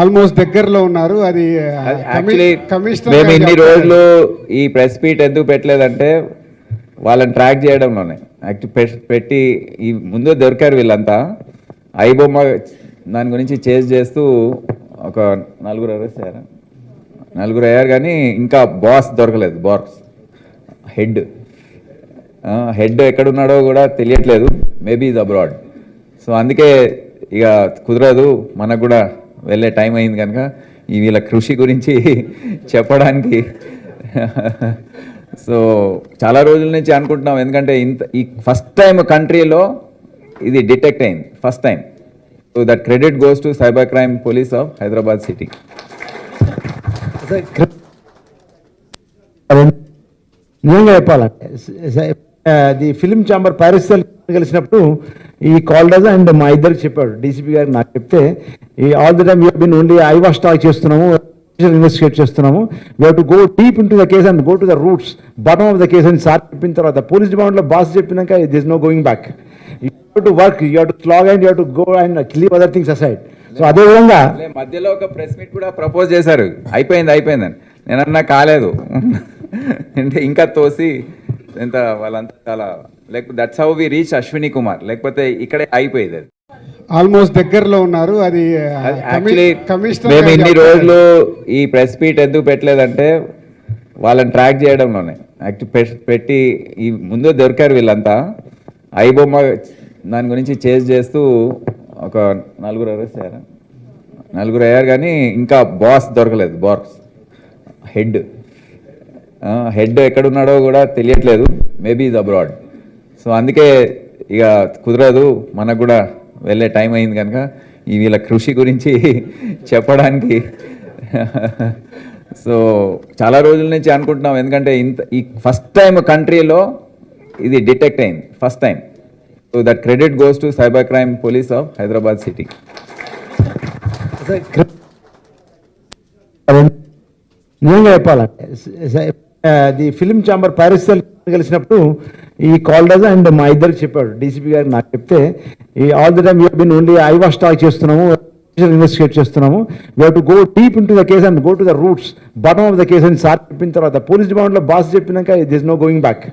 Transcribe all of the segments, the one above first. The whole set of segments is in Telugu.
ఆల్మోస్ట్ దగ్గరలో ఉన్నారు. అది మేము ఇన్ని. రోజులు ఈ ప్రెస్ మీట్ ఎందుకు పెట్టలేదంటే వాళ్ళని ట్రాక్ చేయడంలోనే. యాక్చువల్ పెట్టి ఈ ముందు దొరికారు వీళ్ళంతా. ఐబొమ్మ దాని గురించి చేజ్ చేస్తూ ఒక నలుగురు అరెస్ట్ అయ్యారు నలుగురు అయ్యారు కానీ ఇంకా బాస్ దొరకలేదు బాస్. హెడ్. హెడ్ ఎక్కడున్నాడో కూడా తెలియట్లేదు. మేబీ ఇది అబ్రాడ్ సో అందుకే ఇక కుదరదు మనకు కూడా వెళ్ళే టైం అయింది కనుక ఈ వీళ్ళ కృషి గురించి చెప్పడానికి. సో చాలా రోజుల నుంచి అనుకుంటున్నాం. ఎందుకంటే ఇంత ఈ ఫస్ట్ టైం కంట్రీలో ఇది డిటెక్ట్ అయింది. First time. So that credit goes to cyber crime police of Hyderabad city నిజంగా చెప్పాలంటే ది ఫిలిం ఛాంబర్ ప్యారిస్ కలిసినప్పుడు ఈ కాల్డజ్ అండ్ మా ఇద్దరికి చెప్పాడు డీసీపీ గారు నాకు చెప్తే ఈ all the time you been only I was talk చేస్తున్నాము ఇన్వెస్టిగేట్ చేస్తున్నాము. You to go deep into the case and go to the roots bottom of the case అని సార్ చెప్పిన తర్వాత పోలీస్ డిపార్ట్మెంట్లో బాస్ చెప్పినాక this no going back you to work you to slog and you to go and leave other things aside so అదేవిధంగా లే, మధ్యలో ఒక ప్రెస్ మీట్ కూడా ప్రపోజ్ చేశారు. అయిపోయింది అయిపోయిందని. నేను అన్నా కాలేదు. అంటే ఇంకా తోసి ఎంత వాళ్ళంతా చాలా లేకపోతే that's how we reach Ashwini Kumar లేకపోతే ఇక్కడే అయిపోయేది అది. ఆల్మోస్ట్ దగ్గరలో ఉన్నారు. అది మేము ఇన్ని. రోజులు ఈ ప్రెస్ మీట్ ఎందుకు పెట్టలేదంటే వాళ్ళని ట్రాక్ చేయడంలోనే. పెట్టి ఈ ముందు దొరికారు వీళ్ళంతా. ఐబొమ్మ దాని గురించి చేజ్ చేస్తూ ఒక నలుగురు అరెస్ట్ అయ్యారు. నలుగురు అయ్యారు కానీ ఇంకా బాస్ దొరకలేదు బాస్ హెడ్ హెడ్ ఎక్కడున్నాడో కూడా తెలియట్లేదు. మేబీ ఇది అబ్రాడ్ సో అందుకే ఇక కుదరదు. మనకు కూడా వెళ్ళే టైం అయింది కనుక ఈ వీళ్ళ కృషి గురించి చెప్పడానికి. సో చాలా రోజుల నుంచి అనుకుంటున్నాం. ఎందుకంటే ఇంత ఈ ఫస్ట్ టైం కంట్రీలో ఇది డిటెక్ట్ అయింది. First time so that credit goes to cyber crime police of Hyderabad city నిజంగా చెప్పాలంటే ది ఫిలిం ఛాంబర్ ప్యారిస్ కలిసినప్పుడు ఈ కాల్డజ్ అండ్ మా ఇద్దరికి చెప్పాడు డీసీపీ గారు నాకు చెప్తే ఈ all the time you been only I was talk చేస్తున్నాము ఇన్వెస్టిగేట్ చేస్తున్నాము. You to go deep into the case and go to the roots bottom of the case అని సార్ చెప్పిన తర్వాత పోలీస్ డిపార్ట్మెంట్లో బాస్ చెప్పినాక this no going back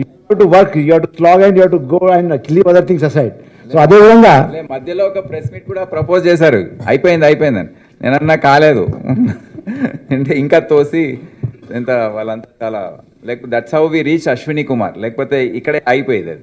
you to work you to slog and you to go and leave other things aside so అదే విధంగా మధ్యలో ఒక ప్రెస్ మీట్ కూడా ప్రపోజ్ చేశారు. అయిపోయింది అయిపోయిందని. నేను అన్నా కాలేదు. అంటే ఇంకా తోసి ఎంత వాళ్ళంతా చాలా లేకపోతే that's how we reach Ashwini Kumar లేకపోతే ఇక్కడే అయిపోయేది అది.